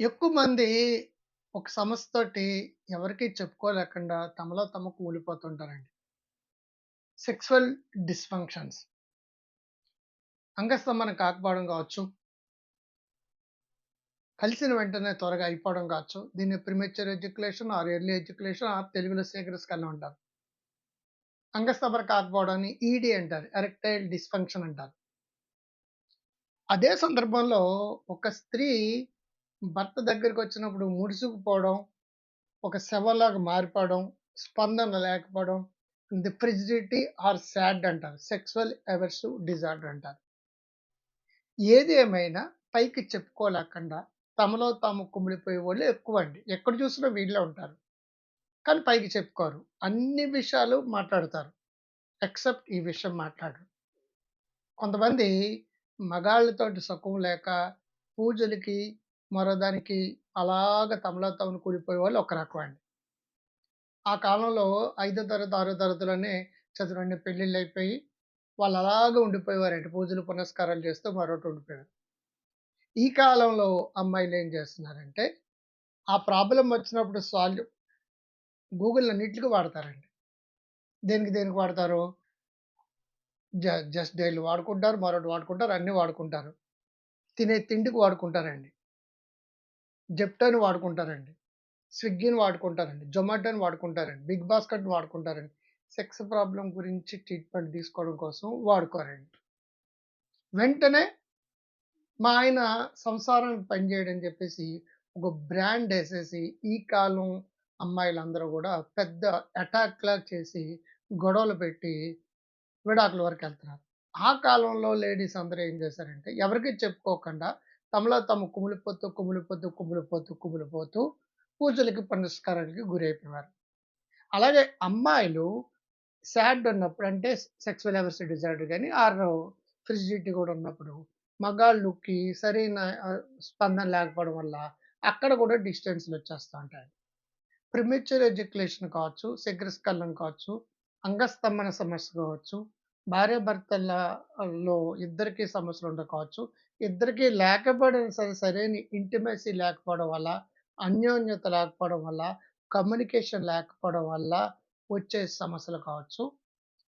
ఎక్కువ మంది ఒక సమస్యతోటి ఎవరికీ చెప్పుకోలేకుండా తమలో తమ కూలిపోతుంటారండి. Sexual dysfunctions. అంగస్తంభన కాకపోవడం కావచ్చు. కలిసిన వెంటనే త్వరగా అయిపోవడం కావచ్చు. దీన్ని premature education or early education or తెలుగులో శీఘ్రస్ఖలనం ఉంటారు అంగస్తంభన కాకపోవడాన్ని ఈడీ అంటారు. ఎరెక్టైల్ డిస్‌ఫంక్షన్ అంటారు. అదే సందర్భంలో ఒక స్త్రీ భర్త దగ్గరికి వచ్చినప్పుడు ముడుచుకుపోవడం, ఒక శవంలాగా మారిపోవడం, స్పందన లేకపోవడం, ది ఆర్ శాడ్ అంటారు. సెక్సువల్ ఎవర్సివ్ డిజార్డర్ అంటారు. ఏది ఏమైనా పైకి చెప్పుకోలేకుండా తమలో తాము కుమ్మిడిపోయే వాళ్ళు ఎక్కువ అండి ఎక్కడ చూసినా వీళ్ళే ఉంటారు. కానీ పైకి చెప్పుకోరు. అన్ని విషయాలు మాట్లాడతారు. ఎక్సెప్ట్ ఈ విషయం మాట్లాడరు. కొంతమంది మగాళ్ళతోటి సుఖం లేక పూజలకి, మరో దానికి అలాగ తమను కూలిపోయే కూలిపోయేవాళ్ళు ఒక రకం అండి. ఆ కాలంలో ఐదో తరగతి, ఆరో తరగతిలోనే చదువులన్నీ పెళ్ళిళ్ళయిపోయి వాళ్ళు అలాగ ఉండిపోయేవారండి. పూజలు, పునస్కారాలు చేస్తూ మరోటి ఉండిపోయారు. ఈ కాలంలో అమ్మాయిలు ఏం చేస్తున్నారంటే, ఆ ప్రాబ్లం వచ్చినప్పుడు సాల్వ్ గూగుల్ అన్నింటికి వాడతారండి. దేనికి దేనికి వాడతారు? జ జస్ట్ డైల్ వాడుకుంటారు. మరొకటి వాడుకుంటారు. అన్నీ వాడుకుంటారు. తినే తిండికి వాడుకుంటారండి. జెప్టోని వాడుకుంటారండి. స్విగ్గీని వాడుకుంటారండి. జొమాటోని వాడుకుంటారండి. బిగ్ బాస్కెట్‌ని వాడుకుంటారండి. సెక్స్ ప్రాబ్లం గురించి ట్రీట్మెంట్ తీసుకోవడం కోసం వాడుకోరండి. వెంటనే మా ఆయన సంసారానికి పనిచేయడని చెప్పేసి ఒక బ్రాండ్ వేసేసి ఈ కాలం అమ్మాయిలందరూ కూడా పెద్ద అటాక్‌లా చేసి గొడవలు పెట్టి విడాకుల వరకు వెళ్తున్నారు ఆ కాలంలో లేడీస్ అందరూ ఏం చేశారంటే ఎవరికి చెప్పుకోకుండా తమలో తాము కుమిలిపోతూ, కుమిలిపోతూ, కుమిలిపోతూ, కుమిలిపోతూ పూజలకి, పునస్కారాలకి గురైపోయేవారు. అలాగే అమ్మాయిలు సాడ్ ఉన్నప్పుడు అంటే సెక్సువల్ ఎవర్సివ్ డిజార్డర్ కానీ ఆర్ ఫ్రిజిడిటీ కూడా ఉన్నప్పుడు మగాళ్ళుకి సరైన స్పందన లేకపోవడం వల్ల అక్కడ కూడా డిస్టెన్స్‌లు వచ్చేస్తూ ఉంటాయి. ప్రిమెచ్యూర్ ఎజాక్యులేషన్ కావచ్చు, శీఘ్రస్ఖలనం కావచ్చు, అంగస్తంభన సమస్య కావచ్చు, భార్యాభర్తలలో ఇద్దరికి ఇద్దరికీ సమస్యలుండవు కావచ్చు. ఇద్దరికి లేకపోవడం సరే సరైన ఇంటిమసీ లేకపోవడం వల్ల, అన్యోన్యత లేకపోవడం వల్ల, కమ్యూనికేషన్ లేకపోవడం వల్ల వచ్చే సమస్యలు కావచ్చు.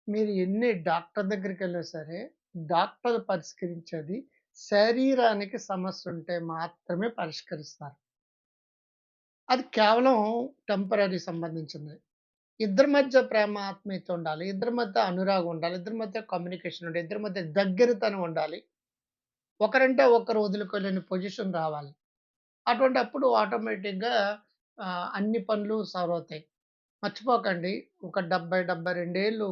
మీరు ఎన్ని డాక్టర్ దగ్గరికి వెళ్ళినా సరే, డాక్టర్ పరిష్కరించేది శరీరానికి సమస్య ఉంటే మాత్రమే పరిష్కరిస్తారు. అది కేవలం టెంపరరీ సంబంధించింది. ఇద్దరి మధ్య ప్రేమ, ఆత్మీయత ఉండాలి. ఇద్దరి మధ్య అనురాగం ఉండాలి. ఇద్దరి మధ్య కమ్యూనికేషన్ ఉండాలి. ఇద్దరి మధ్య దగ్గరతనం ఉండాలి. ఒకరంటే ఒకరు వదులుకోలేని పొజిషన్ రావాలి. అటువంటి అప్పుడు ఆటోమేటిక్‌గా అన్ని పనులు సాల్వ్ అవుతాయి. మర్చిపోకండి ఒక డెబ్బై డెబ్బై రెండేళ్ళు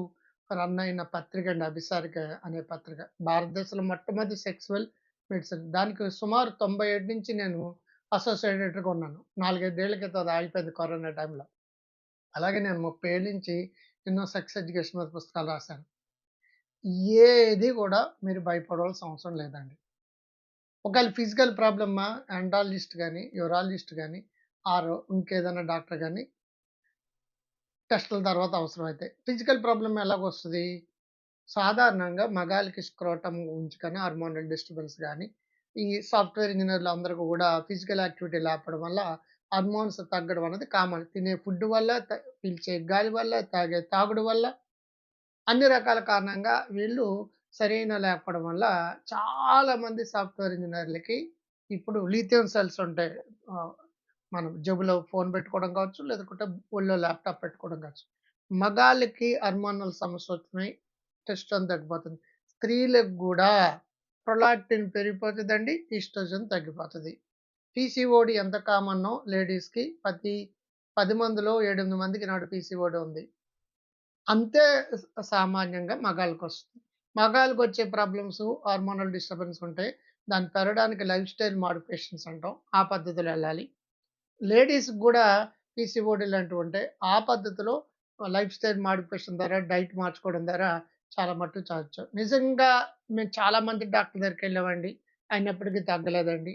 రన్ అయిన పత్రిక అండి 'అభిసారిక' అనే పత్రిక. భారతదేశంలో మొట్టమొదటి సెక్సువల్ మెడిసిన్. దానికి సుమారు 97 నుంచి నేను అసోసియేట్ ఎడిటర్‌గా ఉన్నాను. నాలుగైదేళ్ళ క్రితం అది ఆగిపోయింది కరోనా టైంలో. అలాగే నేను ముప్పై ఏళ్ళ నుంచి ఎన్నో సెక్స్ ఎడ్యుకేషన్ మీద పుస్తకాలు రాశాను. ఏది కూడా మీరు భయపడవలసిన అవసరం లేదండి. ఒకవేళ ఫిజికల్ ప్రాబ్లమా ఎండాలజిస్ట్ కానీ యూరాలజిస్ట్ కానీ ఆర్ ఇంకేదైనా డాక్టర్ కానీ టెస్టుల తర్వాత అవసరమైతాయి. ఫిజికల్ ప్రాబ్లమ్ ఎలాగొస్తుంది సాధారణంగా మగాళ్ళకి స్క్రోటం గురించి కానీ, హార్మోనల్ డిస్టర్బెన్స్ కానీ ఈ సాఫ్ట్‌వేర్ ఇంజనీర్లు అందరికీ కూడా ఫిజికల్ యాక్టివిటీ లేపడం వల్ల హార్మోన్స్ తగ్గడం అనేది కామన్. తినే ఫుడ్ వల్ల, పీల్చే గాలి వల్ల, తాగే తాగుడు వల్ల, అన్ని రకాల కారణంగా వీళ్ళు సరైన లేకపోవడం వల్ల చాలా మంది సాఫ్ట్‌వేర్ ఇంజనీర్లకి ఇప్పుడు లీథియం సెల్స్ ఉంటాయి. మనం జేబులో ఫోన్ పెట్టుకోవడం కావచ్చు, లేకుంటే ఒళ్ళో ల్యాప్‌టాప్ పెట్టుకోవడం కావచ్చు. మగాళ్ళకి హార్మోనల్ సమస్యొచ్చినాయి. టెస్టోన్ తగ్గిపోతుంది. స్త్రీలకు కూడా ప్రొలాక్టిన్ పెరిగిపోతుందండి ఈస్ట్రోజన్ తగ్గిపోతుంది పీసీఓడి ఎంత కామన్నో లేడీస్‌కి ప్రతి పది మందిలో 7, 8 మందికి నాడు పీసీఓడి ఉంది. అంతే సామాన్యంగా మగాళ్ళకి వస్తుంది మగాళ్ళకి వచ్చే ప్రాబ్లమ్స్ హార్మోనల్ డిస్టర్బెన్స్ ఉంటాయి. దాన్ని పెరగడానికి లైఫ్ స్టైల్ మాడిఫికేషన్స్ అంటాం. ఆ పద్ధతిలో వెళ్ళాలి లేడీస్‌కి కూడా పీసీఓడి లాంటివి ఉంటాయి. ఆ పద్ధతిలో లైఫ్ స్టైల్ మాడిఫికేషన్ ద్వారా, డైట్ మార్చుకోవడం ద్వారా చాలా మట్టుకు చావచ్చు. నిజంగా మేము చాలా మంది డాక్టర్ దగ్గరికెళ్ళామండి. అయినప్పటికీ తగ్గలేదండి.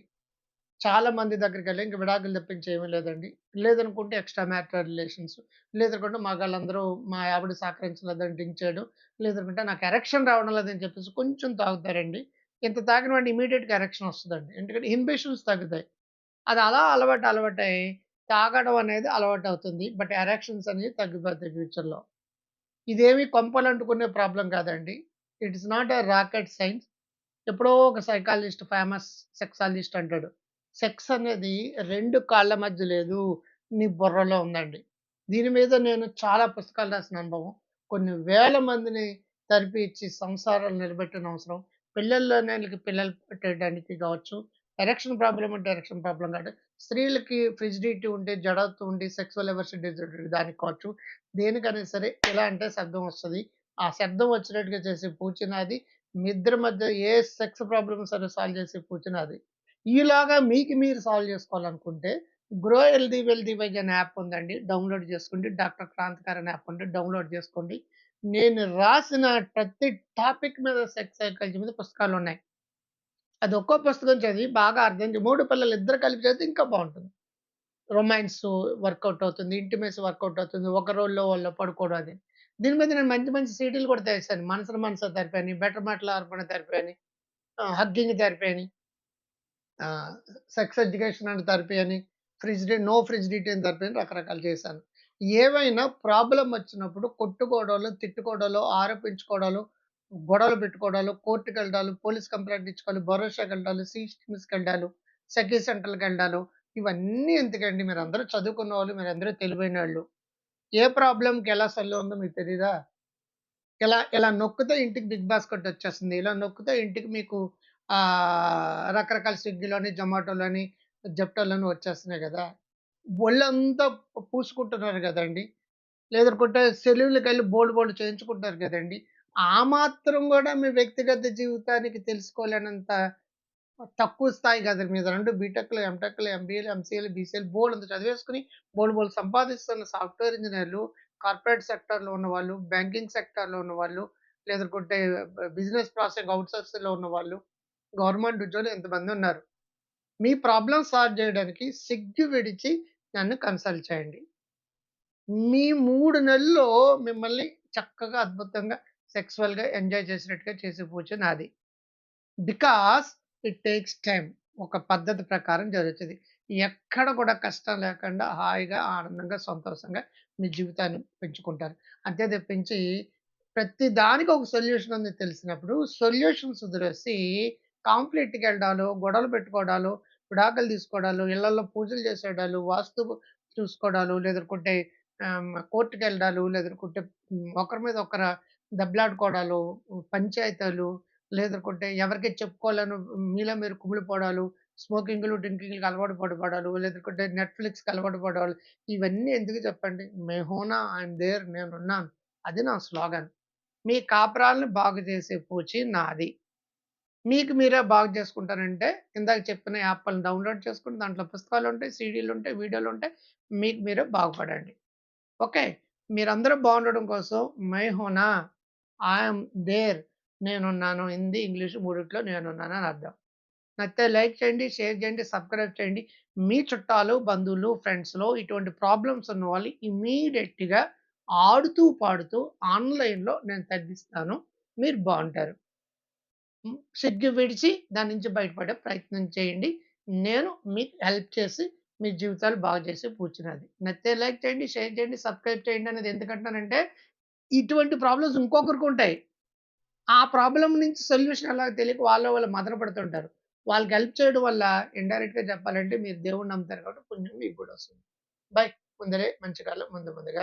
చాలా మంది దగ్గరికి వెళ్ళి ఇంక విడాకులు తెప్పించి ఏమీ లేదండి. లేదనుకుంటే ఎక్స్‌ట్రా మ్యారిటల్ రిలేషన్స్. లేదనుకుంటే మగాళ్ళందరూ మా ఆవిడ సహకరించలేదని డ్రింక్ చేయడం. లేదనుకుంటే నాకు ఎరెక్షన్ రావడం లేదని చెప్పేసి కొంచెం తాగుతారండి. ఇంత తాగిన వాడిని ఇమీడియట్గా ఎరెక్షన్ వస్తుందండి ఎందుకంటే ఇన్బేషన్స్ తగ్గుతాయి. అది అలా అలవాటు అలవాటై తాగడం అనేది అలవాటు అవుతుంది బట్ ఎరెక్షన్స్ అనేవి తగ్గిపోతాయి ఫ్యూచర్‌లో. ఇదేమి కొంపలంటుకునే ప్రాబ్లం కాదండి. It's not a rocket science. ఎప్పుడో ఒక సైకాలజిస్ట్ ఫేమస్ సెక్సాలజిస్ట్ అంటాడు. సెక్స్ అనేది రెండు కాళ్ళ మధ్య లేదు. నీ బుర్రలో ఉందండి. దీని మీద నేను చాలా పుస్తకాలు రాసిన అనుభవం. కొన్ని వేల మందిని థెరపీ ఇచ్చి సంసారాలు నిలబెట్టిన అవసరం. నేను పిల్లలు పెట్టడానికి కావచ్చు. ఎరెక్షన్ ప్రాబ్లమ్ అంటే ఎరక్షన్ ప్రాబ్లం కాదు. స్త్రీలకి ఫ్రిజిడిటీ ఉంటే జడత్వం ఉండి సెక్సువల్ ఎవర్స్ డిజార్డర్ దానికి కావచ్చు. దేనికైనా సరే ఎలా అంటే శబ్దం వస్తుంది ఆ శబ్దం వచ్చినట్టుగా చేసే పూచ మీ ఇద్దరి మధ్య ఏ సెక్స్ ప్రాబ్లమ్ సరే సాల్వ్ చేసే పూచ ఈలాగా మీకు మీరు సాల్వ్ చేసుకోవాలనుకుంటే గ్రో హెల్తీ వెల్దీ వైజ్ అనే యాప్ ఉందండి. డౌన్‌లోడ్ చేసుకోండి. డాక్టర్ క్రాంతికార్ అనే యాప్ ఉంది. డౌన్‌లోడ్ చేసుకోండి. నేను రాసిన ప్రతి టాపిక్ మీద సెక్స్ సైకాలజీ మీద పుస్తకాలు ఉన్నాయి అది ఒక్కో పుస్తకం చదివి బాగా అర్థం మూడు పిల్లలు ఇద్దరు కలిపి చదివితే ఇంకా బాగుంటుంది రొమాన్స్ వర్కౌట్ అవుతుంది. ఇంటిమేస్ వర్కౌట్ అవుతుంది. ఒక రోజులో వాళ్ళు పడుకోవడం అది. దీని మీద నేను మంచి మంచి సీడీలు కూడా తెలిసాను మనసుల మనసు థెరపీ బెటర్ మాటలార్పణ అర్పణ అని, hugging therapy sex education and therapy అని, ఫ్రిజిడి నో ఫ్రిజిడిటీ అని థెరపీ అని రకరకాలు చేశాను. ఏవైనా ప్రాబ్లం వచ్చినప్పుడు కొట్టుకోవడాలు, తిట్టుకోవడాలు, ఆరోపించుకోవడాలు, గొడవలు పెట్టుకోవడాలు, కోర్టుకెళ్ళడాలు, పోలీస్ కంప్లైంట్ ఇచ్చుకోవాలి, భరోసాకెళ్ళడాలు, సీస్‌కెళ్ళడాలు, సఖీ సెంటర్‌లకెళ్ళడాలు ఇవన్నీ ఎందుకండి? మీరు అందరూ చదువుకున్న వాళ్ళు మీరు అందరూ తెలివైన వాళ్ళు ఏ ప్రాబ్లంకి ఎలా సల్లు ఉందో మీకు తెలీదా? ఇలా ఇలా నొక్కితే ఇంటికి బిగ్ బాస్కెట్ వచ్చేస్తుంది. ఇలా నొక్కితే ఇంటికి మీకు రకరకాల స్విగ్గీలోని, జొమాటోలోని, జెప్టోలోని వచ్చేస్తున్నాయి కదా. ఒళ్ళంతా పూసుకుంటున్నారు కదండి. లేదనుకుంటే సెలూన్‌లకెళ్ళి బోల్డ్ బోల్డ్ చేయించుకుంటున్నారు కదండి. ఆ మాత్రం కూడా మీ వ్యక్తిగత జీవితానికి తెలుసుకోలేనంత తక్కువ స్థాయి కదా. మీద రెండు బీటెక్‌లు, ఎంటెక్‌లు, ఎంబీఏలు, ఎంసీఏలు, బోల్డ్ అంతా చదివేసుకొని బోలెడు బోలెడు సంపాదిస్తున్న సాఫ్ట్‌వేర్ ఇంజనీర్లు కార్పొరేట్ సెక్టార్‌లో ఉన్నవాళ్ళు, బ్యాంకింగ్ సెక్టార్‌లో ఉన్నవాళ్ళు, లేదనుకుంటే బ బిజినెస్ ప్రాసెసింగ్ ఔట్‌సోర్సింగ్‌లో ఉన్నవాళ్ళు, గవర్నమెంట్ ఉద్యోగులు ఇంతమందున్నారు. మీ ప్రాబ్లం సాల్వ్ చేయడానికి సిగ్గు విడిచి నన్ను కన్సల్ట్ చేయండి. మీ మూడు నెలల్లో మిమ్మల్ని చక్కగా అద్భుతంగా సెక్సువల్‌గా ఎంజాయ్ చేసినట్టుగా చేసి పూచ నాది. బికాస్ ఇట్ టేక్స్ టైం ఒక పద్ధతి ప్రకారం జరుగుతుంది ఎక్కడ కూడా కష్టం లేకుండా హాయిగా, ఆనందంగా, సంతోషంగా మీ జీవితాన్ని పెంచుకుంటారు. అంతే తప్పించి ప్రతి దానికి ఒక సొల్యూషన్ ఉంది తెలిసినప్పుడు సొల్యూషన్స్ కాంప్లీట్కి వెళ్ళడాలు గొడవలు పెట్టుకోవడాలు విడాకులు తీసుకోవడాలు ఇళ్ళలో పూజలు చేసేయడాలు వాస్తు చూసుకోవడాలు లేదనుకుంటే కోర్టుకి వెళ్ళడాలు లేదనుకుంటే ఒకరి మీద ఒకరు దెబ్బలాడుకోవడాలు పంచాయతీలు లేదనుకుంటే ఎవరికి చెప్పుకోలేను మీలో మీరు కుమిలిపోవడాలు స్మోకింగ్లు డ్రింకింగ్లకు అలవాటు పడిపోవడాలు లేదనుకుంటే నెట్ఫ్లిక్స్కి అలవాటు పడవాలి ఇవన్నీ ఎందుకు చెప్పండి? మేహోనా ఐఎమ్ దేర్ నేనున్నాను. అది నా స్లోగన్. మీ కాపురాలను బాగు చేసే పూచి నాది. మీకు మీరే బాగు చేసుకుంటారంటే ఇందాక చెప్పిన యాప్‌లను డౌన్‌లోడ్ చేసుకుని దాంట్లో పుస్తకాలు ఉంటాయి సీడీలు ఉంటాయి వీడియోలు ఉంటాయి మీకు మీరే బాగుపడండి. ఓకే. మీరందరూ బాగుండడం కోసం మై హోనా ఐ యామ్ దేర్ నేనున్నాను. హిందీ, ఇంగ్లీష్ మూడిట్లో నేనున్నాను అని అర్థం. నచ్చితే లైక్ చేయండి, షేర్ చేయండి, సబ్స్క్రైబ్ చేయండి. మీ చుట్టాలు, బంధువులు, ఫ్రెండ్స్‌లో ఇటువంటి ప్రాబ్లమ్స్ ఉన్నవాళ్ళు ఇమీడియట్గా ఆడుతూ, పాడుతూ ఆన్‌లైన్‌లో నేను తగ్గిస్తాను. మీరు బాగుంటారు సిగ్గు విడిచి దాని నుంచి బయటపడే ప్రయత్నం చేయండి. నేను మీకు హెల్ప్ చేసి మీ జీవితాలు బాగు చేసి కూర్చున్నది నచ్చితే లైక్ చేయండి, షేర్ చేయండి, సబ్స్క్రైబ్ చేయండి అనేది ఎందుకంటానంటే ఇటువంటి ప్రాబ్లమ్స్ ఇంకొకరికి ఉంటాయి ఆ ప్రాబ్లం నుంచి సొల్యూషన్ ఎలాగో తెలియక వాళ్ళు వాళ్ళు మదన పడుతుంటారు. వాళ్ళకి హెల్ప్ చేయడం వల్ల ఇండైరెక్ట్‌గా చెప్పాలంటే మీరు దేవుణ్ణి నమ్ముతారు కాబట్టి పుణ్యం మీకు కూడా వస్తుంది. బై. ముందరే మంచి కాలం ముందు ముందుగా.